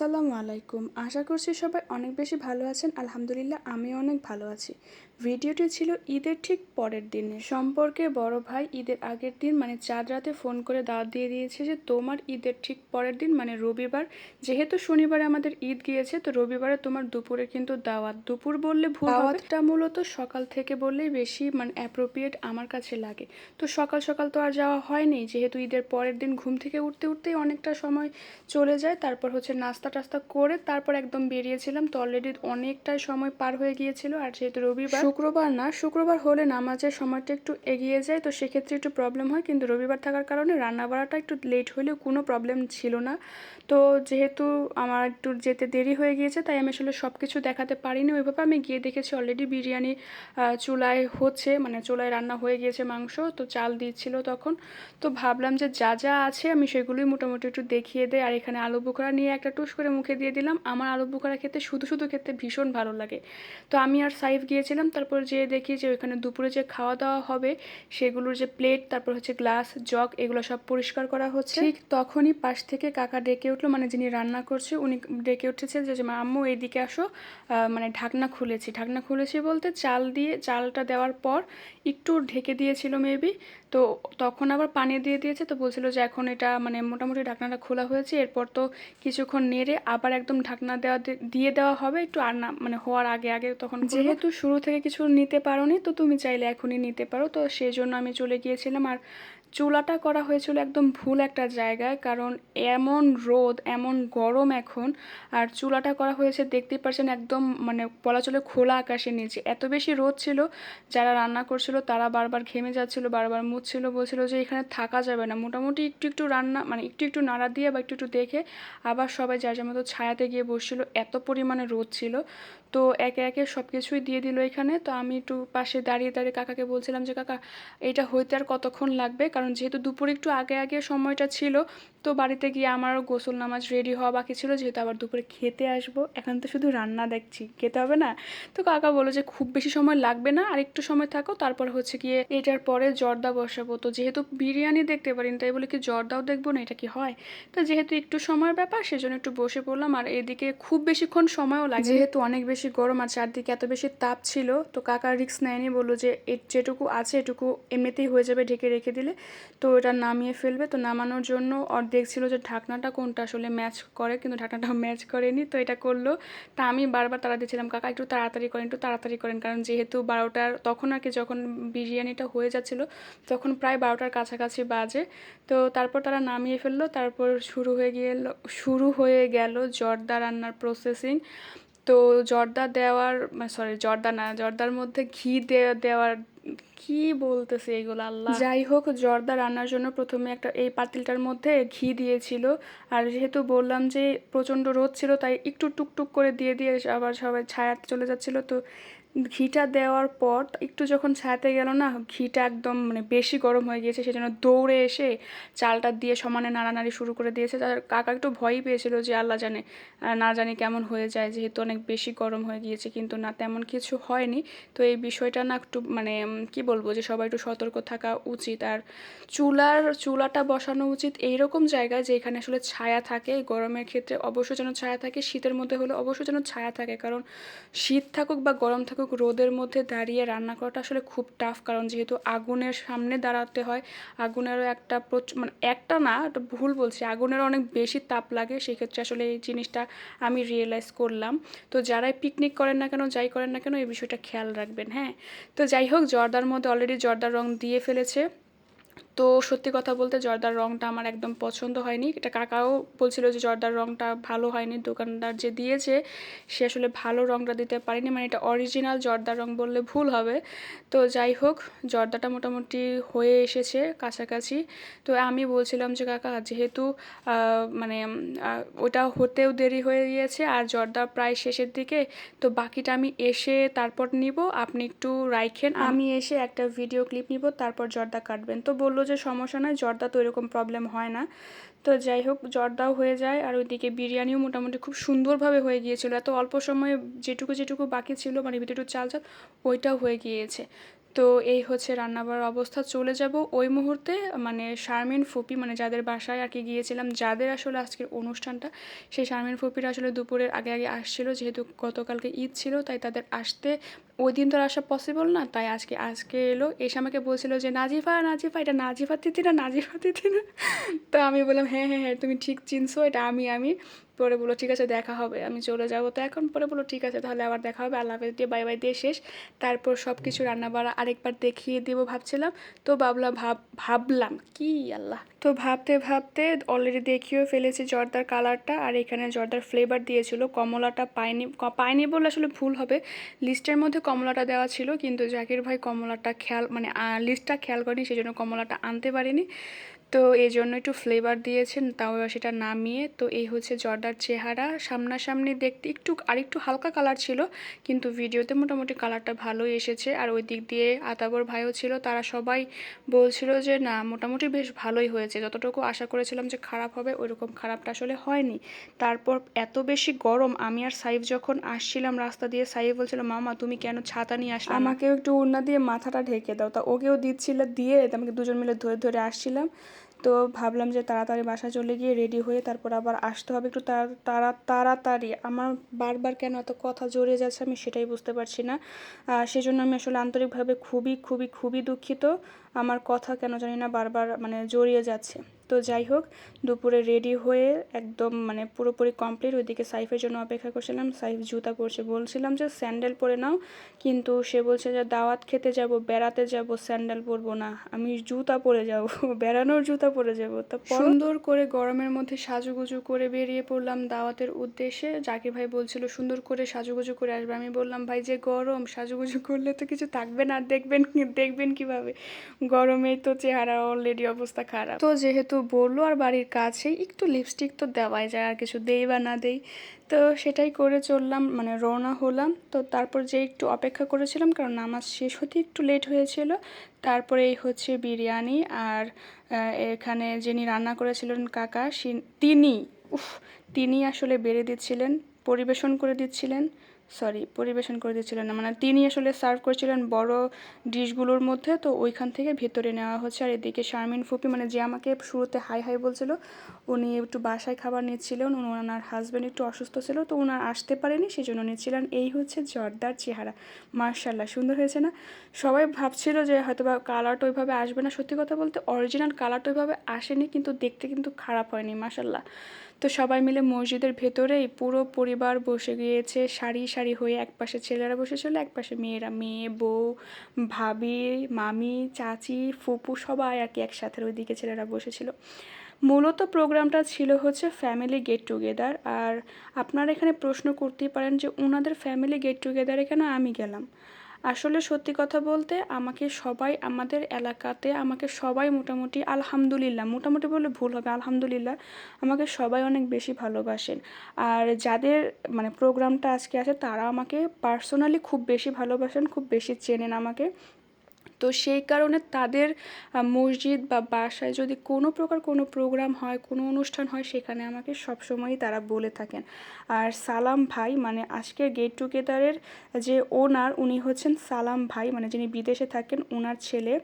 আসসালামু আলাইকুম। আশা করছি সবাই অনেক বেশি ভালো আছেন। আলহামদুলিল্লাহ আমি অনেক ভালো আছি। ভিডিওটি ছিল ঈদের ঠিক পরের দিনে। সম্পর্কে বড় ভাই ঈদের আগের দিন মানে চাঁদ রাতে ফোন করে দাওয়াত দিয়ে দিয়েছে যে, তোমার ঈদের ঠিক পরের দিন মানে রবিবার, যেহেতু শনিবারে আমাদের ঈদ গিয়েছে, তো রবিবারে তোমার দুপুরে কিন্তু দাওয়াত। দুপুর বললে দাওয়াতটা মূলত সকাল থেকে বললেই বেশি মানে অ্যাপ্রোপ্রিয়েট আমার কাছে লাগে। তো সকাল সকাল তো আর যাওয়া হয়নি। যেহেতু ঈদের পরের দিন ঘুম থেকে উঠতে, উঠতেই অনেকটা সময় চলে যায়, তারপর হচ্ছে নাস্তা টাস্তা করে তারপর একদম বেরিয়েছিলাম। তো অলরেডি অনেকটাই সময় পার হয়ে গিয়েছিল। আর যেহেতু রবিবার, শুক্রবার না, শুক্রবার হলে নামাজের সময়টা একটু এগিয়ে যায়। তো সেক্ষেত্রে একটু প্রবলেম হয়। কিন্তু রবিবার থাকার কারণে রান্না বাড়াটা একটু লেট হলেও কোনো প্রবলেম ছিল না। তো যেহেতু আমার একটু যেতে দেরি হয়ে গিয়েছে, তাই আমি আসলে সব কিছু দেখাতে পারিনি। ওইভাবে আমি গিয়ে দেখেছি অলরেডি বিরিয়ানি চুলায় হচ্ছে মানে চুলায় রান্না হয়ে গিয়েছে মাংস। তো চাল দিচ্ছিল তখন। তো ভাবলাম যে যা যা আছে, আমি সেগুলোই মোটামুটি একটু দেখিয়ে দেয় আর এখানে আলু বোখরা নিয়ে একটা টুস করে মুখে দিয়ে দিলাম। আমার আলু বোখরা খেতে শুধু শুধু খেতে ভীষণ ভালো লাগে। তো আমি আর সাইফ গিয়েছিলাম তারপর যেয়ে দেখি যে ওইখানে দুপুরে যে খাওয়া দাওয়া হবে সেগুলোর যে প্লেট তারপর হচ্ছে গ্লাস জগ এগুলো সব পরিষ্কার করা হচ্ছে। ঠিক। তখনই পাশ থেকে কাকা ডেকে উঠল মানে যিনি রান্না করছে উনি ডেকে উঠেছে যে মা আম্মু এইদিকে আসো। মানে ঢাকনা খুলেছি। ঢাকনা খুলেছি বলতে চাল দিয়ে চালটা দেওয়ার পর একটু ঢেকে দিয়েছিল মেবি তো তখন আবার পানি দিয়ে দিয়েছে তো বলছিল যে এখন এটা মানে মোটামুটি ঢাকনাটা খোলা হয়েছে, এরপর তো কিছুক্ষণ নেড়ে আবার একদম ঢাকনা দেওয়া দিয়ে দেওয়া হবে একটু আর না মানে হওয়ার আগে আগে তখন যেহেতু শুরু থেকে কিছু নিতে পারো তো তুমি চাইলে এখনই নিতে পারো, তো সেই জন্য আমি চলে গিয়েছিলাম আর চুলাটা করা হয়েছিল একদম ভুল একটা জায়গায়, কারণ এমন রোদ, এমন গরম এখন, আর চুলাটা করা হয়েছে দেখতেই পাচ্ছেন একদম মানে বলা চলে খোলা আকাশের নিচে। এত বেশি রোদ ছিল, যারা রান্না করছিল তারা বারবার ঘেমে যাচ্ছিল, বারবার মুছছিল, বলছিল যে এখানে থাকা যাবে না। মোটামুটি একটু একটু রান্না মানে একটু একটু নাড়া দিয়ে বা একটু একটু দেখে আবার সবাই যার যার মতো ছায়াতে গিয়ে বসছিল, এত পরিমাণে রোদ ছিল। তো একে একে সব কিছুই দিয়ে দিল এখানে। তো আমি একটু পাশে দাঁড়িয়ে দাঁড়িয়ে কাকাকে বলছিলাম যে, কাকা, এটা হইতে আর কতক্ষণ লাগবে? কারণ যেহেতু দুপুরে একটু আগে আগে সময়টা ছিল তো বাড়িতে গিয়ে আমারও গোসল নামাজ রেডি হওয়া বাকি ছিল, যেহেতু আবার দুপুরে খেতে আসব। এখন তো শুধু রান্না দেখছি, খেতে হবে না? তো কাকা বলো যে খুব বেশি সময় লাগবে না, আর একটু সময় থাকো, তারপর হচ্ছে গিয়ে এটার পরে জর্দা বসাবো। তো যেহেতু বিরিয়ানি দেখতে পারিনি, তাই বলে কি জর্দাও দেখব না, এটা কি হয়? তো যেহেতু একটু সময়ের ব্যাপার, সেজন্য একটু বসে পড়লাম, আর এদিকে খুব বেশিক্ষণ সময়ও লাগে। যেহেতু অনেক বেশি গরম আর চারদিকে এত বেশি তাপ ছিল, তো কাকা রিক্স নেয়নি, বলল যে যেটুকু আছে, এটুকু এমনিতেই হয়ে যাবে ঢেকে রেখে দিলে। তো এটা নামিয়ে ফেলবে, তো নামানোর জন্য দেখছিল যে ঢাকনাটা কোনটা আসলে ম্যাচ করে, কিন্তু ঢাকনাটা ম্যাচ করেনি, তো এটা করল। তা আমি বারবার তারা দিচ্ছিলাম, কাকা, একটু তাড়াতাড়ি করেন, একটু তাড়াতাড়ি করেন। কারণ যেহেতু বারোটার, তখন আর কি যখন বিরিয়ানিটা হয়ে যাচ্ছিল, তখন প্রায় বারোটার কাছাকাছি বাজে। তো তারপর তারা নামিয়ে ফেলল, তারপর শুরু হয়ে গেল শুরু হয়ে গেল জর্দা রান্নার প্রসেসিং তো জর্দা দেওয়ার সরি জর্দা না, জর্দার মধ্যে ঘি দেওয়ার, কি বলতেছে এগুলো, আল্লাহ। যাই হোক, জর্দা রান্নার জন্য প্রথমে একটা, এই পাতিলটার মধ্যে ঘি দিয়েছিল। আর যেহেতু বললাম যে প্রচণ্ড রোদ ছিল, তাই একটু টুকটুক করে দিয়ে দিয়ে আবার সবাই ছায়াতে চলে যাচ্ছিল, তো ঘিটা দেওয়ার পর একটু যখন ছায়াতে গেল না, ঘিটা একদম মানে বেশি গরম হয়ে গিয়েছে, সেজন্য দৌড়ে এসে চালটা দিয়ে সমানে নাড়ানাড়ি শুরু করে দিয়েছে। তার কাকা একটু ভয়ই পেয়েছিল যে আল্লাহ জানে না জানি কেমন হয়ে যায়, যেহেতু অনেক বেশি গরম হয়ে গিয়েছে, কিন্তু না তেমন কিছু হয়নি। তো এই বিষয়টা না একটু মানে কি বলব যে সবাই একটু সতর্ক থাকা উচিত। আর চুলার, চুলাটা বসানো উচিত এইরকম জায়গায় যে এখানে আসলে ছায়া থাকে, গরমের ক্ষেত্রে অবশ্যই যেন ছায়া থাকে, শীতের মধ্যে হলে অবশ্যই যেন ছায়া থাকে। কারণ শীত থাকুক বা গরম থাকুক থাকুক রোদের মধ্যে দাঁড়িয়ে রান্না করাটা আসলে খুব টাফ কারণ যেহেতু আগুনের সামনে দাঁড়াতে হয়, আগুনেরও একটা প্রচুর মানে একটা না, একটা ভুল বলছি আগুনের অনেক বেশি তাপ লাগে, সেক্ষেত্রে আসলে এই জিনিসটা আমি রিয়েলাইজ করলাম। তো যারাই পিকনিক করেন না কেন, যাই করেন না কেন, এই বিষয়টা খেয়াল রাখবেন হ্যাঁ? তো যাই হোক, জর্দার মধ্যে অলরেডি জর্দার রং দিয়ে ফেলেছে। তো সত্যি কথা বলতে জর্দার রঙটা আমার একদম পছন্দ হয়নি। এটা কাকাও বলছিল যে জর্দার রঙটা ভালো হয়নি। দোকানদার যে দিয়েছে, সে আসলে ভালো রঙটা দিতে পারেনি। মানে এটা অরিজিনাল জর্দার রং বললে ভুল হবে। তো যাই হোক, জর্দাটা মোটামুটি হয়ে এসেছে কাছাকাছি। তো আমি বলছিলাম যে, কাকা, যেহেতু মানে ওটা হতেও দেরি হয়ে গিয়েছে আর জর্দা প্রায় শেষের দিকে, তো বাকিটা আমি এসে তারপর নিব। আপনি একটু রাইখেন। আমি এসে একটা ভিডিও ক্লিপ নিব, তারপর জর্দা কাটবেন। তো বলল যে সমস্যা নয়, জর্দা তো এরকম প্রবলেম হয় না। তো যাই হোক, জর্দাও হয়ে যায় আর ওইদিকে বিরিয়ানিও মোটামুটি খুব সুন্দরভাবে হয়ে গিয়েছিল। এত অল্প সময়ে যেটুকু যেটুকু বাকি ছিল মানে ভিতরটু চাল চাল ওইটাও হয়ে গিয়েছে। তো এই হচ্ছে রান্নাবার অবস্থা। চলে যাব ওই মুহূর্তে মানে শারমিন, ফুপি মানে যাদের বাসায় আর কি গিয়েছিলাম, যাদের আসলে আজকের অনুষ্ঠানটা, সেই শারমিন, ফুপিরা আসলে দুপুরের আগে আগে আসছিল, যেহেতু গতকালকে ঈদ ছিল, তাই তাদের আসতে ওই দিন তো আসা পসিবল না, তাই আজকে আজকে এলো, এসে আমাকে বলছিল যে, নাজিফা নাজিফা, এটা নাজিফা তিথি না, নাজিফা তিথি না? তো আমি বললাম হ্যাঁ হ্যাঁ হ্যাঁ তুমি ঠিক চিনছো, এটা আমি আমি। পরে বলল, ঠিক আছে, দেখা হবে, আমি চলে যাব। তো এখন পরে বলল, ঠিক আছে, তাহলে আবার দেখা হবে। আল্লাহ হাফেজ, দিয়ে বাই বাই দিয়ে শেষ। তারপর সব কিছু রান্নাবাড়া আরেকবার দেখিয়ে দেবো ভাবছিলাম। তো ভাবলাম, ভাব, ভাবলাম, কি আল্লাহ? তো ভাবতে ভাবতে অলরেডি দেখিয়েও ফেলেছি জর্দার কালারটা আর এখানে জর্দার ফ্লেভার দিয়েছিল। কমলাটা পাইনি পাইনি বলে আসলে ভুল হবে। লিস্টের মধ্যে কমলাটা দেওয়া ছিল, কিন্তু জাকির ভাই কমলাটা খেয়াল মানে লিস্টটা খেয়াল করেনি সেই জন্য কমলাটা আনতে পারিনি। তো এই জন্য একটু ফ্লেভার দিয়েছেন, তাও সেটা নামিয়ে, তো এই হচ্ছে জর্দার চেহারা। সামনাসামনি দেখতে একটু, আরেকটু হালকা কালার ছিল, কিন্তু ভিডিওতে মোটামুটি কালারটা ভালোই এসেছে। আর ওই দিক দিয়ে আতাবর ভাইও ছিল, তারা সবাই বলছিল যে, না, মোটামুটি বেশ ভালোই হয়েছে। যতটুকু আশা করেছিলাম যে খারাপ হবে, ওইরকম খারাপটা আসলে হয়নি। তারপর এত বেশি গরম, আমি আর সাইফ যখন আসছিলাম রাস্তা দিয়ে, সাইফ বলছিল, মামা, তুমি কেন ছাতা নিয়ে আসলে? আমাকেও একটু উন্না দিয়ে মাথাটা ঢেকে দাও। তা ওকেও দিচ্ছিল, দিয়ে আমাকে দুজন মিলে ধরে ধরে আসছিলাম। তো ভাবলাম যে তাড়াতাড়ি বাসা চলে গিয়ে রেডি হয়ে তারপর আবার আসতে হবে একটু তাড়া তাড়া, তাড়াতাড়ি। আমার বারবার কেন এত কথা জড়িয়ে যাচ্ছে আমি সেটাই বুঝতে পারছি না। সেজন্য আমি আসলে আন্তরিকভাবে খুবই খুবই খুবই দুঃখিত। আমার কথা কেন জানি না বারবার মানে জড়িয়ে যাচ্ছে। তো যাই হোক, দুপুরে রেডি হয়ে একদম মানে পুরোপুরি কমপ্লিট ওইদিকে সাইফের জন্য অপেক্ষা করছিলাম। সাইফ জুতা পরছে। বলছিলাম যে স্যান্ডেল পরে নাও। কিন্তু সে বলছে যে, দাওয়াত খেতে যাব, বেড়াতে যাব স্যান্ডেল পরবো না। আমি জুতা পরে যাব, বেড়ানোর জুতা পরে যাব। তো সুন্দর করে গরমের মধ্যে সাজুগুজু করে বেরিয়ে পড়লাম দাওয়াতের উদ্দেশ্যে। জাকির ভাই বলছিল, সুন্দর করে সাজুগুজু করে আসবে। আমি বললাম, ভাই, যে গরম, সাজুগুজু করলে তো কিছু থাকবে না। দেখবেন দেখবেন কীভাবে? গরমেই তো চেহারা অলরেডি অবস্থা খারাপ। তো যেহেতু বলল, আর বাড়ির কাছেই একটু লিপস্টিক তো দেওয়াই যায়, আর কিছু দেই বা না দেই। তো সেটাই করে চললাম মানে রওনা হলাম। তো তারপর যে একটু অপেক্ষা করেছিলাম, কারণ নামাজ শেষ হতে একটু লেট হয়েছিল। তারপরে এই হচ্ছে বিরিয়ানি, আর এখানে যিনি রান্না করেছিলেন কাকা তিনি, উফ, তিনি আসলে বেড়ে দিচ্ছিলেন, পরিবেশন করে দিচ্ছিলেন। সরি পরিবেশন করে দিচ্ছিলেন না। মানে তিনি আসলে সার্ভ করেছিলেন বড় ডিশগুলোর মধ্যে, তো ওইখান থেকে ভেতরে নেওয়া হচ্ছে। আর এদিকে শারমিন ফুপি মানে যে আমাকে শুরুতে হাই হাই বলছিল, উনি একটু বাসায় খাবার নিচ্ছিলেন ওনার হাজব্যান্ড একটু অসুস্থ ছিল, তো ওনার আসতে পারেনি সেই জন্য নিচ্ছিলেন। এই হচ্ছে জর্দার চেহারা। মার্শাল্লাহ সুন্দর হয়েছে না? সবাই ভাবছিল যে হয়তো বা কালারটা ওইভাবে আসবে না। সত্যি কথা বলতে অরিজিনাল কালারটা ওইভাবে আসেনি, কিন্তু দেখতে কিন্তু খারাপ হয়নি মার্শাল্লাহ তো সবাই মিলে মসজিদের ভেতরেই পুরো পরিবার বসে গিয়েছে, সারি সারি হয়ে একপাশে ছেলেরা বসেছিল একপাশে মেয়েরা। মেয়ে, বউ, ভাবি, মামি, চাচি, ফুপু সবাই আর কি একসাথে ওইদিকে ছেলেরা বসেছিল মূলত প্রোগ্রামটা ছিল হচ্ছে ফ্যামিলি গেট টুগেদার। আর আপনারা এখানে প্রশ্ন করতেই পারেন যে, ওনাদের ফ্যামিলি গেট টুগেদারে কেন আমি গেলাম? আসলে সত্যি কথা বলতে আমাকে সবাই আমাদের এলাকাতে আমাকে সবাই মোটামুটি আলহামদুলিল্লাহ, মোটামুটি বলে ভুল হবে, আলহামদুলিল্লাহ আমাকে সবাই অনেক বেশি ভালোবাসেন। আর যাদের মানে প্রোগ্রামটা আজকে আছে তারা আমাকে পার্সোনালি খুব বেশি ভালোবাসেন, খুব বেশি চেনেন আমাকে। তো সেই কারণে তাদের মসজিদ বা বাসায় যদি কোনো প্রকার কোনো প্রোগ্রাম হয়, কোনো অনুষ্ঠান হয়, সেখানে আমাকে সবসময়ই তারা বলে থাকেন। আর সালাম ভাই মানে আজকের গেট টুগেদারের যে ওনার উনি হচ্ছেন সালাম ভাই মানে যিনি বিদেশে থাকেন ওনার ছেলে।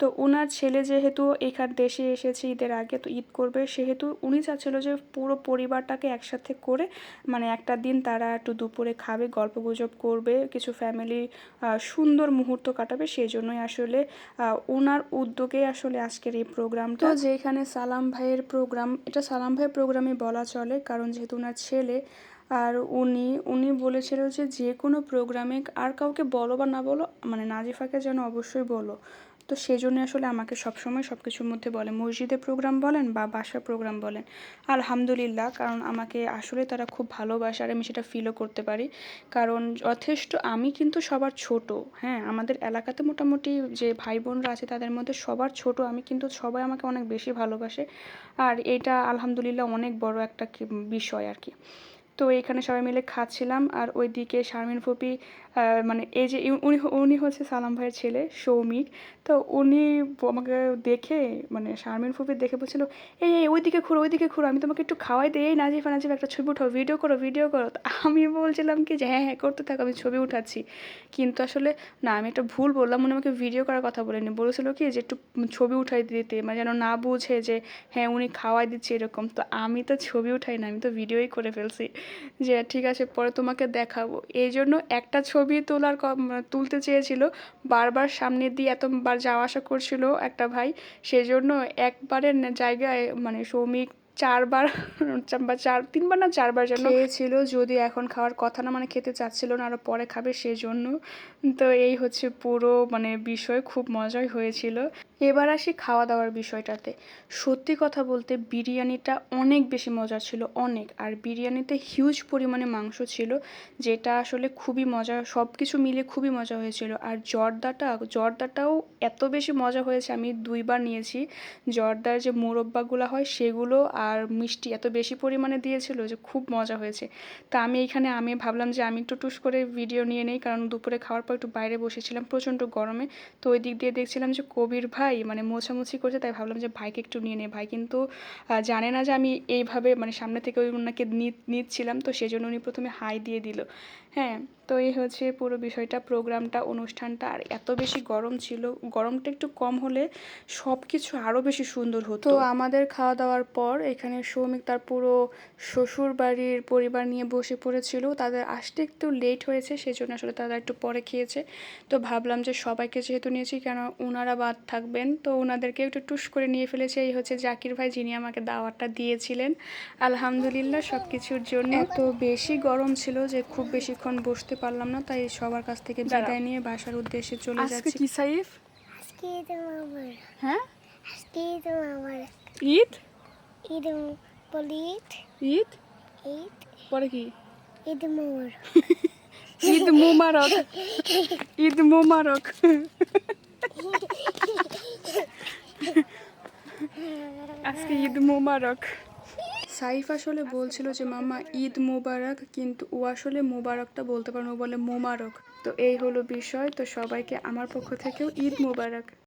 তো ওনার ছেলে যেহেতু এখান দেশে এসেছে, ঈদের আগে তো ঈদ করবে, সেহেতু উনি চাচ্ছিল যে পুরো পরিবারটাকে একসাথে করে মানে একটা দিন তারা একটু দুপুরে খাবে, গল্পগুজব করবে, কিছু ফ্যামিলি সুন্দর মুহূর্ত কাটাবে সেই জন্যই আসলে ওনার উদ্যোগে আসলে আজকের এই প্রোগ্রামটা তো যেখানে সালাম ভাইয়ের প্রোগ্রাম এটা সালাম ভাইয়ের প্রোগ্রামই বলা চলে, কারণ যেহেতু ওনার ছেলে আর উনি উনি বলেছিল যে যে কোনো প্রোগ্রামে আর কাউকে বলো বা না বলো মানে নাজিফাকে যেন অবশ্যই বলো। তো সেই জন্য আসলে আমাকে সবসময় সব কিছুর মধ্যে বলে। মসজিদে প্রোগ্রাম বলেন বা বাসার প্রোগ্রাম বলেন, আলহামদুলিল্লাহ, কারণ আমাকে আসলে তারা খুব ভালোবাসে আর আমি সেটা ফিলও করতে পারি। কারণ যথেষ্ট, আমি কিন্তু সবার ছোট হ্যাঁ আমাদের এলাকাতে মোটামুটি যে ভাই বোনরা আছে তাদের মধ্যে সবার ছোট, আমি কিন্তু সবাই আমাকে অনেক বেশি ভালোবাসে। আর এটা আলহামদুলিল্লাহ অনেক বড় একটা বিষয় আর কি। তো এখানে সবাই মিলে খাচ্ছিলাম আর ওইদিকে শারমিন ফুপি মানে এই যে উনি উনি হচ্ছে সালাম ভাইয়ের ছেলে, সৌমিক। তো উনি আমাকে দেখে মানে শারমিন ফুপি দেখে বলছিল, এই এই, ওইদিকে ঘুরো ওইদিকে ঘুরো, আমি তোমাকে একটু খাওয়াই দিই। এই নাজিফা নাজিফা, একটা ছবি উঠাও ভিডিও করো ভিডিও করো। তো আমি বলছিলাম কি যে হ্যাঁ হ্যাঁ করতে থাকো, আমি ছবি উঠাচ্ছি। কিন্তু আসলে না, আমি একটা ভুল বললাম, উনি আমাকে ভিডিও করার কথা বলেনি বলেছিল কি যে, একটু ছবি উঠাই দিতে। মানে যেন না বুঝে যে হ্যাঁ উনি খাওয়াই দিচ্ছে এরকম। তো আমি তো ছবি উঠাই না, আমি তো ভিডিওই করে ফেলছি। যে, ঠিক আছে, পরে তোমাকে দেখাবো। এই জন্য একটা ছবি তোলার ক- মানে তুলতে চেয়েছিল। বারবার সামনে দিয়ে এতবার যাওয়া আসা করছিল একটা ভাই। সেজন্য একবারের জায়গায় মানে সৌমিক চারবার, বা চার, তিনবার না চারবার যেন খেয়েছিল, যদি এখন খাওয়ার কথা না মানে খেতে চাচ্ছিল না আরও পরে খাবে সেজন্য। তো এই হচ্ছে পুরো মানে বিষয়, খুব মজাই হয়েছিল। এবার আসি খাওয়া দাওয়ার বিষয়টাতে। সত্যি কথা বলতে বিরিয়ানিটা অনেক বেশি মজা ছিল, অনেক। আর বিরিয়ানিতে হিউজ পরিমাণে মাংস ছিল, যেটা আসলে খুবই মজা সব কিছু মিলে খুবই মজা হয়েছিল। আর জর্দাটা, জর্দাটাও এত বেশি মজা হয়েছে, আমি দুইবার নিয়েছি। জর্দার যে মোরব্বাগুলো হয়, সেগুলো আর মিষ্টি এত বেশি পরিমাণে দিয়েছিল যে খুব মজা হয়েছে। তা আমি এখানে, আমি ভাবলাম যে আমি একটু টুস করে ভিডিও নিয়ে নেই, কারণ দুপুরে খাওয়ার পর একটু বাইরে বসেছিলাম প্রচণ্ড গরমে। তো ওই দিক দিয়ে দেখছিলাম যে কবির ভাই মানে মোছামুছি করছে, তাই ভাবলাম যে ভাইকে একটু নিয়ে নেই। ভাই কিন্তু জানে না যে আমি এইভাবে মানে সামনে থেকে ওই ওনাকে নিচ্ছিলাম, তো সেজন্য উনি প্রথমে হাই দিয়ে দিল। হ্যাঁ তো এই হচ্ছে পুরো বিষয়টা, প্রোগ্রামটা, অনুষ্ঠানটা। আর এত বেশি গরম ছিল, গরমটা একটু কম হলে সব কিছু আরও বেশি সুন্দর হতো। তো আমাদের খাওয়া দাওয়ার পর এখানে সৌমিক তার পুরো শ্বশুর বাড়ির পরিবার নিয়ে বসে পড়েছিল। তাদের আসতে একটু লেট হয়েছে, সেজন্য আসলে তারা একটু পরে খেয়েছে। তো ভাবলাম যে সবাইকে যেহেতু নিয়েছি, কেন ওনারা বাদ থাকবেন? তো ওনাদেরকে একটু টুস করে নিয়ে ফেলেছে। এই হচ্ছে জাকির ভাই, যিনি আমাকে দাওয়াতটা দিয়েছিলেন। আলহামদুলিল্লাহ সব কিছুর জন্য। এত বেশি গরম ছিল যে খুব বেশিক্ষণ বসতে পারলাম না তাই সবার কাছ থেকে বিদায় নিয়ে বাসার উদ্দেশ্যে চলে আজকে যাচ্ছি। কি সাইফ? আজকে ঈদ মামার হ্যাঁ? আজকে ঈদ মামার ঈদ? ঈদ বলি ঈদ। ঈদ? ঈদ। পরে কি? ঈদ মামার ঈদ মুবারক। ঈদ মুবারক। আজকে ঈদ মুবারক। সাইফ আসলে বলছিল যে মামা ঈদ মোবারক কিন্তু ও আসলে মোবারকটা বলতে পারে ও বলে মোমারক তো এই হলো বিষয়। তো সবাইকে আমার পক্ষ থেকেও ঈদ মুবারক।